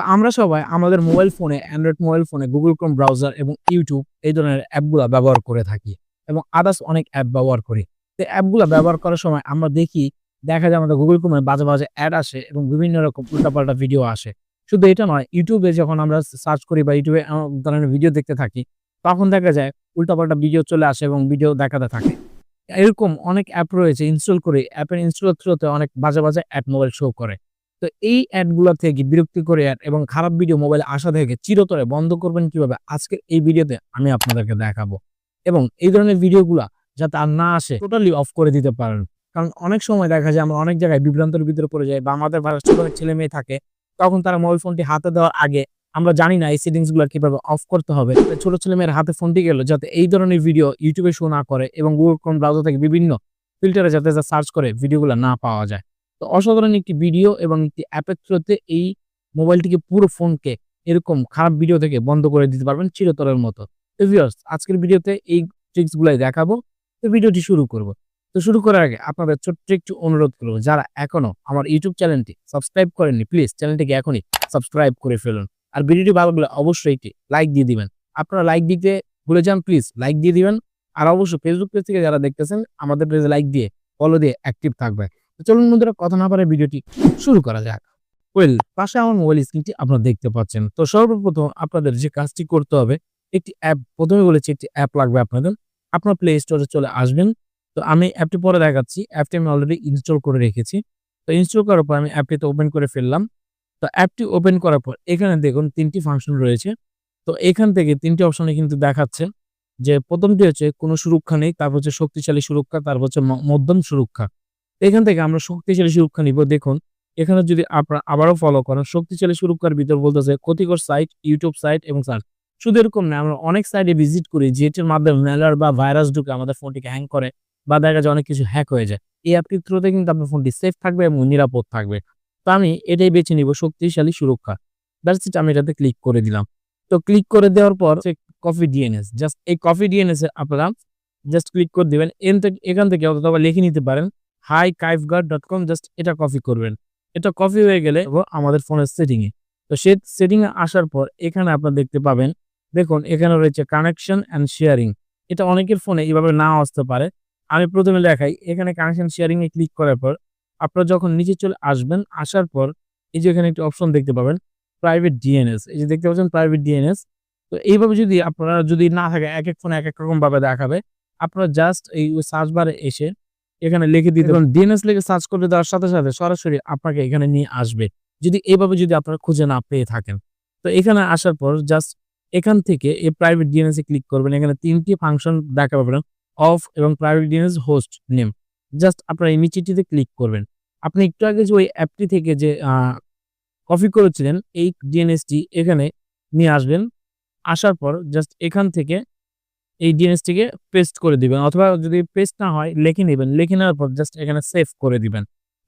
তো আমরা সবাই আমাদের মোবাইল ফোনে অ্যান্ড্রয়েড মোবাইল ফোনে গুগল ক্রোম ব্রাউজার এবং ইউটিউব এই ধরনের অ্যাপগুলো ব্যবহার করে থাকি এবং আদার্স অনেক অ্যাপ ব্যবহার করি। তো অ্যাপগুলো ব্যবহার করার সময় আমরা দেখি, দেখা যায় আমাদের গুগল ক্রোমে বাজে বাজে অ্যাড আসে এবং বিভিন্ন রকম উল্টাপাল্টা ভিডিও আসে। শুধু এটা নয় ইউটিউবে যখন আমরা সার্চ করি বা ইউটিউবে ধরনের ভিডিও দেখতে থাকি, তখন দেখা যায় উল্টাপাল্টা ভিডিও চলে আসে এবং ভিডিও দেখাতে থাকে। এরকম অনেক অ্যাপ রয়েছে ইনস্টল করে। অ্যাপের ইনস্টল থ্রুতে অনেক বাজে বাজে অ্যাড মোবাইল শো করে। তো এই অ্যাডগুলো থেকে বিরক্তিকর অ্যাড এবং খারাপ ভিডিও মোবাইলে আসা থেকে চিরতরে বন্ধ করবেন কীভাবে? আজকের এই ভিডিওতে আমি আপনাদেরকে দেখাবো। এবং এই ধরনের ভিডিওগুলা যাতে আর না আসে টোটালি অফ করে দিতে পারেন। কারণ অনেক সময় দেখা যায় আমরা অনেক জায়গায় বিভ্রান্তের ভিতরে পড়ে যাই বা আমাদের ছোট ছেলে মেয়ে থাকে, তখন তারা মোবাইল ফোনটি হাতে দেওয়ার আগে আমরা জানি না এই সেটিংসগুলো কীভাবে অফ করতে হবে। ছোট ছেলে মেয়ের হাতে ফোনটি গেল যাতে এই ধরনের ভিডিও ইউটিউবে শো না করে এবং গুগল ক্রোম ব্রাউজার থেকে বিভিন্ন ফিল্টারে যাতে যা সার্চ করে ভিডিওগুলো না পাওয়া যায়। তো অসাধারণ একটি ভিডিও এবং একটি অ্যাপের থ্রুতে এই মোবাইলটিকে পুরো ফোনকে এরকম খারাপ ভিডিও থেকে বন্ধ করে দিতে পারবেন চিরতরের মতো। তো আজকের ভিডিওতে এই ট্রিক্স গুলাই দেখাবো। তো ভিডিওটি শুরু করব। তো শুরু করার আগে আপনাদের ছোট্ট একটু অনুরোধ করব, যারা এখনও আমার ইউটিউব চ্যানেলটি সাবস্ক্রাইব করেননি প্লিজ চ্যানেলটিকে এখনই সাবস্ক্রাইব করে ফেলুন। আর ভিডিওটি ভালো লাগলে অবশ্যই একটি লাইক দিয়ে দিবেন। আপনারা লাইক দিতে ভুলে যান প্লিজ লাইক দিয়ে দিবেন। আর অবশ্যই ফেসবুক পেজ থেকে যারা দেখতেছেন, আমাদের পেজে লাইক দিয়ে ফলো দিয়ে অ্যাক্টিভ থাকবে চলুন বন্ধুরা, কথা না পারে ভিডিওটি শুরু করা যাক। ওয়েল পাশে আমার মোবাইল স্ক্রিনটি আপনারা দেখতে পাচ্ছেন। তো সর্বপ্রথম আপনাদের যে কাজটি করতে হবে, একটি অ্যাপ প্রথমে বলেছি একটি অ্যাপ লাগবে আপনাদের। আপনার প্লে স্টোরে চলে আসবেন। তো আমি অ্যাপটি পরে দেখাচ্ছি। অ্যাপটি আমি অলরেডি ইনস্টল করে রেখেছি। তো ইনস্টল করার পর আমি অ্যাপটিতে ওপেন করে ফেললাম। তো অ্যাপটি ওপেন করার পর এখানে দেখুন তিনটি ফাংশন রয়েছে। তো এখান থেকে তিনটি অপশনে কিন্তু দেখাচ্ছে যে প্রথমটি হচ্ছে কোনো সুরক্ষা নেই, তারপর হচ্ছে শক্তিশালী সুরক্ষা, তারপর হচ্ছে মধ্যম সুরক্ষা। এখান থেকে আমরা শক্তিশালী সুরক্ষা নিব। দেখুন, এখানে যদি আপনারা আবারও ফলো করেন, শক্তিশালী সুরক্ষার ভিতর বলতেছে ক্ষতিকর সাইট ইউটিউব সাইট এবং সার্চ শুধু এরকম না, আমরা অনেক সাইটে ভিজিট করি, যেটির মাধ্যমে ম্যালার বা ভাইরাস ঢুকে আমাদের ফোনটিকে হ্যাং করে বা দেখা যায় অনেক কিছু হ্যাক হয়ে যায়। এই অ্যাপটির থ্রুতে কিন্তু আপনার ফোনটি সেফ থাকবে এবং নিরাপদ থাকবে। তো আমি এটাই বেছে নিব, শক্তিশালী সুরক্ষা। দ্যাটস ইট আমি এটাতে ক্লিক করে দিলাম। তো ক্লিক করে দেওয়ার পর কফি ডিএনএস জাস্ট এই কফি ডিএনএস এ আপনারা জাস্ট ক্লিক করে দিবেন। এখান থেকে অথবা লিখে নিতে পারেন হাই কাইফগার্ড ডট কম জাস্ট এটা কপি করবেন। এটা কপি হয়ে গেলে আমাদের ফোনের সেটিংয়ে তো সে সেটিংয়ে আসার পর এখানে আপনারা দেখতে পাবেন, দেখুন এখানে রয়েছে কানেকশন অ্যান্ড শেয়ারিং এটা অনেকের ফোনে এইভাবে না আসতে পারে। আমি প্রথমে দেখাই, এখানে কানেকশন শেয়ারিং এ ক্লিক করার পর আপনারা যখন নিচে চলে আসবেন, আসার পর এই যে এখানে একটি অপশন দেখতে পাবেন প্রাইভেট ডিএনএস এই যে দেখতে পাচ্ছেন প্রাইভেট ডিএনএস তো এইভাবে যদি আপনারা যদি না থাকে, এক এক ফোনে এক এক রকম ভাবে দেখাবে, আপনারা জাস্ট এই সার্চ বারে এসে এখানে লিখে দিতে পারেন ডিএনএস লিখে সার্চ করে দেওয়ার সাথে সাথে সরাসরি আপনাকে এখানে নিয়ে আসবে। যদি এভাবে যদি আপনারা খুঁজে না পেয়ে থাকেন। তো এখানে আসার পর জাস্ট এখান থেকে এই প্রাইভেট ডিএনএস এ ক্লিক করবেন। এখানে তিনটি ফাংশন দেখা পাবেন অফ এবং private DNS host name just আপনারা এই নিচেটিতে ক্লিক করবেন। আপনি একটু আগে যে ওই অ্যাপটি থেকে যে কপি করেছিলেন এই ডিএনএসটি এখানে নিয়ে আসবেন। আসার পর জাস্ট এখান থেকে এই ডিএনএসটিকে পেস্ট করে দিবেন। অথবা যদি পেস্ট না হয় লিখে নেবেন। লিখে নেওয়ার পর জাস্ট এখানে সেভ করে দিবেন।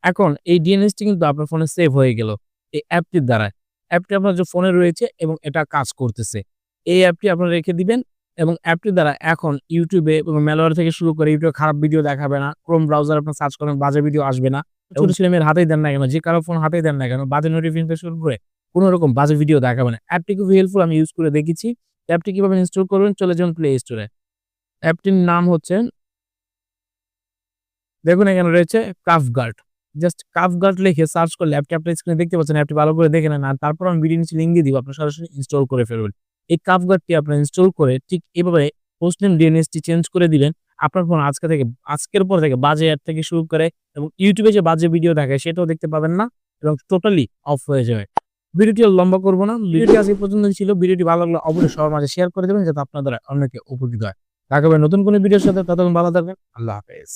এখন এই ডিএনএসটি কিন্তু আপনার ফোনে সেভ হয়ে গেল এই অ্যাপটির দ্বারা। অ্যাপটি আপনার যে ফোনে রয়েছে এবং এটা কাজ করতেছে। এই অ্যাপটি আপনারা রেখে দিবেন এবং অ্যাপটির দ্বারা এখন ইউটিউবে এবং মেলোয়ার থেকে শুরু করে ইউটিউবে খারাপ ভিডিও দেখাবে না। ক্রোম ব্রাউজার আপনার সার্চ করেন বাজে ভিডিও আসবে না। ছোট ছেলে মেয়ের হাতেই দেন না কেন? যে কারও ফোন হাতেই দেন না কেন? বাজে নোটিফিকেশন করে কোনো রকম বাজে ভিডিও দেখাবে না। অ্যাপটি খুব হেল্পফুল আমি ইউজ করে দেখেছি অ্যাপটি কীভাবে ইনস্টল করবেন? চলে যান প্লে স্টোরে অ্যাপটির নাম হচ্ছে দেখুন, এখানে রয়েছে কাফ গার্ড জাস্ট কাফ গার্ড লিখে সার্চ করলে অ্যাপটি আপনার স্ক্রিনে দেখতে পাচ্ছেন, অ্যাপটি ভালো করে দেখে নেন। আর তারপর আমি ভিডিও নিচে লিঙ্ক দিয়ে দিব আপনার সরাসরি ইনস্টল করে ফেলবেন। এই কাফ গার্ডটি আপনার ইনস্টল করে ঠিক এভাবে নেম ডিএনএসটি চেঞ্জ করে দিলেন আপনার ফোন আজকে থেকে, আজকের পর থেকে বাজে অ্যাড থেকে শুরু করে এবং ইউটিউবে যে বাজে ভিডিও দেখে, সেটাও দেখতে পাবেন না এবং টোটালি অফ হয়ে যাবে। ভিডিওটি লম্বা করব না। ভিডিওটি আজকে পর্যন্ত ছিল। ভিডিওটি ভালো লাগলে অবশ্যই সবার মাঝে শেয়ার করে দেবেন, যাতে আপনার দ্বারা অনেকে উপকৃত হয়। হবে নতুন কোনো ভিডিওর সাথে। ততক্ষণ ভালো থাকবেন। আল্লাহ হাফেজ।